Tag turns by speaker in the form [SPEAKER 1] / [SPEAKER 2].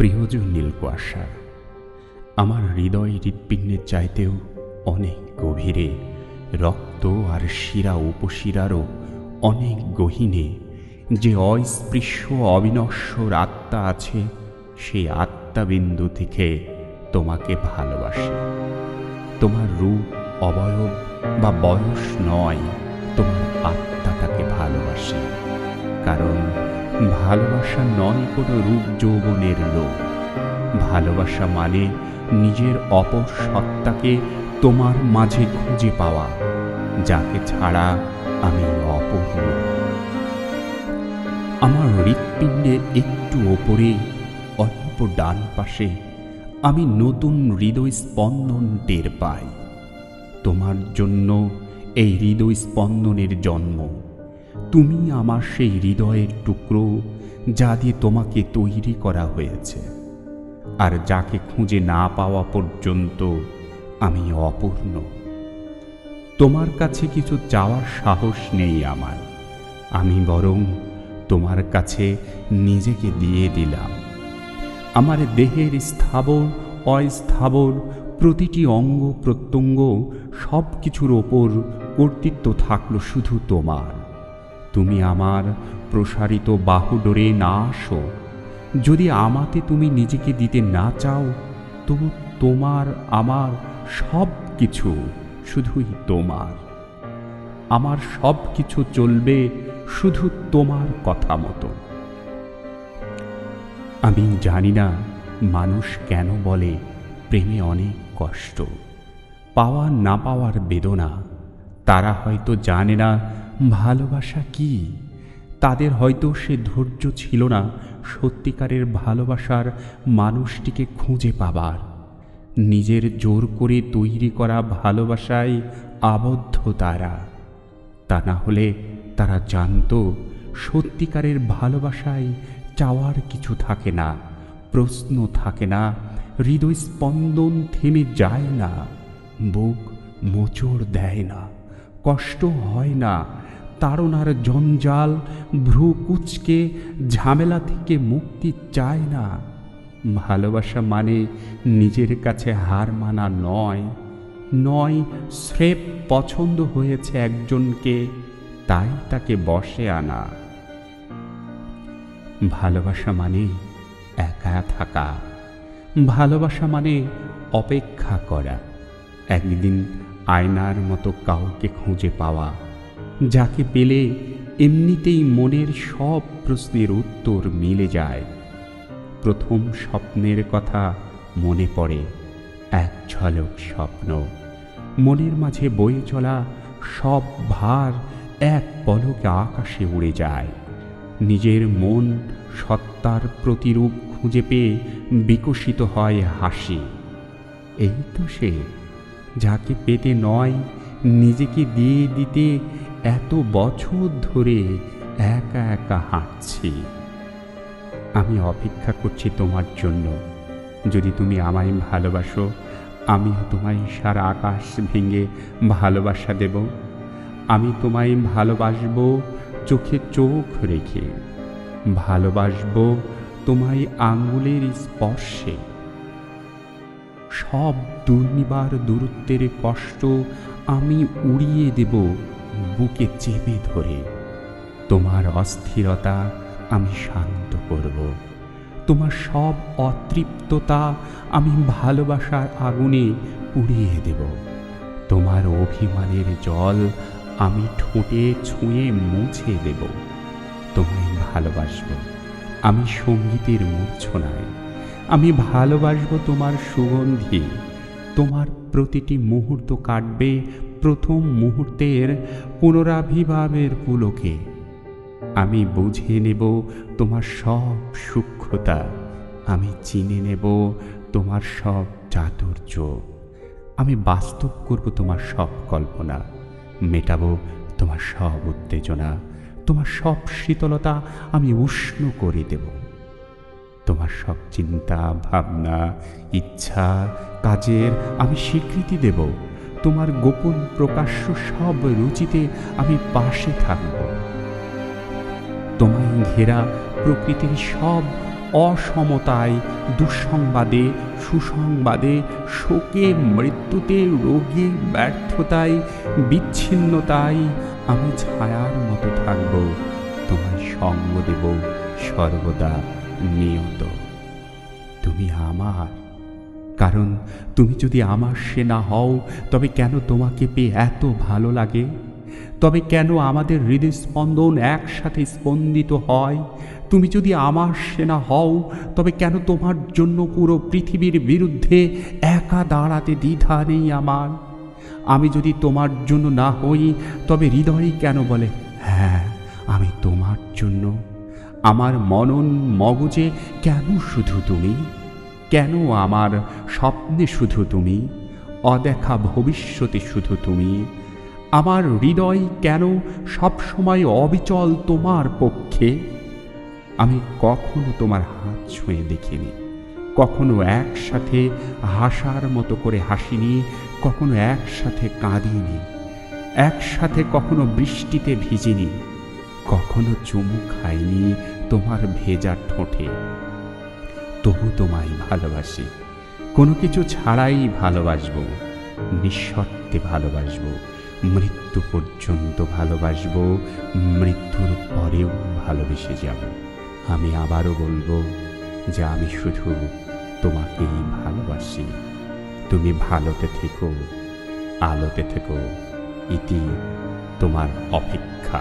[SPEAKER 1] প্রিয়জন নীলকুয়াশা, আমার হৃদয় হৃৎপিণ্ডের চাইতেও অনেক গভীরে, রক্ত আর শিরা উপশিরারও অনেক গহীনে, যে অস্পৃশ্য অবিনশ্বর আত্মা আছে, সেই আত্মাবিন্দু থেকে তোমাকে ভালোবাসে। তোমার রূপ অবয়ব বা বয়স নয় ভালোবাসা নয় কোনো রূপ যৌবনের লোক ভালোবাসা মানে নিজের অপর সত্তাকে তোমার মাঝে খুঁজে পাওয়া, যাকে ছাড়া আমি অপূর্ণ আমার হৃৎপিণ্ডের একটু ওপরে, অল্প ডান পাশে আমি নতুন হৃদয় স্পন্দন টের পাই। তোমার জন্য এই হৃদয় স্পন্দনের জন্ম। তুমি আমার সেই হৃদয়ের টুকরো যা দিয়ে তোমাকে তৈরি করা হয়েছে। আর যাকে খুঁজে না পাওয়া পর্যন্ত আমি অপূর্ণ। তোমার কাছে কিছু চাওয়ার সাহস নেই আমার। আমি বরং তোমার কাছে নিজেকে দিয়ে দিলাম। আমার দেহের স্থাবর, অস্থাবর, প্রতিটি অঙ্গ প্রত্যঙ্গ সব কিছুর ওপর কর্তৃত্ব থাকল শুধু তোমার। তুমি আমার প্রসারিত বাহুডোরে না আসো যদি আমাতে তুমি নিজেকে দিতে না চাও, তবু তোমার, আমার সব কিছু শুধুই তোমার। আমার সব কিছু চলবে শুধু তোমার কথা মতো। আমি জানি না মানুষ কেন বলে প্রেমে অনেক কষ্ট। পাওয়া না পাওয়ার বেদনা, তারা হয়তো জানে না ভালোবাসা কি। তাদের হয়তো সে ধৈর্য ছিল না সত্যিকারের ভালোবাসার মানুষটিকে খুঁজে পাবার। নিজের জোর করে তৈরি করা ভালোবাসায় আবদ্ধ তারা। তা না হলে তারা জানতো সত্যিকারের ভালোবাসায় চাওয়ার কিছু থাকে না, প্রশ্ন থাকে না, হৃদয় স্পন্দন থেমে যায় না, বুক মোচড় দেয় না, কষ্ট হয় না তাড়নার জঞ্জাল ভ্রু কুচকে, ঝামেলা থেকে মুক্তি চায় না। ভালোবাসা মানে নিজের কাছে হার মানা নয়। নয়, স্রেফ পছন্দ হয়েছে একজনকে, তাই তাকে বসে আনা। ভালোবাসা মানে একা থাকা। ভালোবাসা মানে অপেক্ষা করা। একদিন আয়নার মতো কাউকে খুঁজে পাওয়া। যাকে পেলে এমনিতেই মনের সব প্রশ্নের উত্তর মিলে যায়। প্রথম স্বপ্নের কথা মনে পড়ে এক ঝলক স্বপ্ন। মনের মাঝে বয়ে চলা সব ভার এক পলকে আকাশে উড়ে যায়। নিজের মন সত্তার প্রতিরূপ খুঁজে পেয়ে বিকশিত হয় হাসি। এই তো সে, যাকে পেতে নয়, নিজেকে দিয়ে দিতে এত বছর ধরে একা একা হাঁটছি। আমি অপেক্ষা করছি তোমার জন্য। যদি তুমি আমায় ভালোবাসো, আমিও তোমায় সারা আকাশ ভেঙে ভালোবাসা দেব। আমি তোমায় ভালোবাসবো চোখে চোখ রেখে। ভালোবাসবো তোমায় আঙ্গুলের স্পর্শে। সব দুর্নিবার দূরত্বের কষ্ট আমি উড়িয়ে দেব। বুকে চেপে ধরে, তোমার অস্থিরতা আমি শান্ত করব। তোমার সব অতৃপ্ততা আমি ভালোবাসার আগুনে উড়িয়ে দেব। তোমার অভিমানের জল আমি ঠোঁটে ছুঁয়ে মুছে দেব। তোমায় ভালোবাসবো। আমি সঙ্গীতের মূর্ছনায়। আমি ভালোবাসবো তোমার সুগন্ধি। তোমার প্রতিটি মুহূর্ত কাটবে প্রথম মুহূর্তের পুনরাবির্ভাবের পুলকে। আমি বুঝে নেব তোমার সব সূক্ষ্মতা। আমি চিনে নেব তোমার সব চাতুর্য। আমি বাস্তব করব তোমার সব কল্পনা। মেটাবো তোমার সব উত্তেজনা। তোমার সব শীতলতা আমি উষ্ণ করে দেব। তোমার সব চিন্তা, ভাবনা, ইচ্ছা, কাজের আমি স্বীকৃতি দেব। তোমার গোপন প্রকাশ্য সব রুচিতে আমি পাশে থাকব। তোমায় ঘেরা প্রকৃতির সব অসমতায়, দুঃসংবাদে, সুসংবাদে, শোকে, মৃত্যুতে, রোগে, ব্যর্থতায়, বিচ্ছিন্নতায় আমি ছায়ার মতো থাকব। তোমায় সঙ্গ দেব সর্বদা। নিয়ত। তুমি আমার। কারণ তুমি যদি আমার সেনা হও, তবে কেন তোমাকে পেয়ে এত ভালো লাগে? তবে কেন আমাদের হৃদস্পন্দন একসাথে স্পন্দিত হয়? তুমি যদি আমার সেনা হও, তবে কেন তোমার জন্য পুরো পৃথিবীর বিরুদ্ধে একা দাঁড়াতে দ্বিধা নেই আমার? আমি যদি তোমার জন্য না হই, তবে হৃদয় কেন বলে হ্যাঁ আমি তোমার জন্য। আমার মনন মগজে কেন শুধু তুমি? কেন আমার স্বপ্নে শুধু তুমি? অদেখা ভবিষ্যতে শুধু তুমি? আমার হৃদয় কেন সবসময় অবিচল তোমার পক্ষে? আমি কখনো তোমার হাত ছুঁয়ে দেখিনি। কখনো একসাথে হাসার মতো করে হাসিনি, কখনো একসাথে কাঁদিনি, একসাথে কখনো বৃষ্টিতে ভিজিনি, কখনো চুমু খাইনি তোমার ভেজা ঠোঁটে। তবু তোমায় ভালোবাসি। কোনো কিছু ছাড়াই ভালোবাসবো, নিঃশর্তে ভালোবাসবো, মৃত্যু পর্যন্ত ভালোবাসবো, মৃত্যুর পরেও ভালোবেসে যাব। আমি আবারও বলব যে আমি শুধু তোমাকেই ভালোবাসি। তুমি ভালোতে থেকো, আলোতে থেকো, ইতি তোমার অপেক্ষা।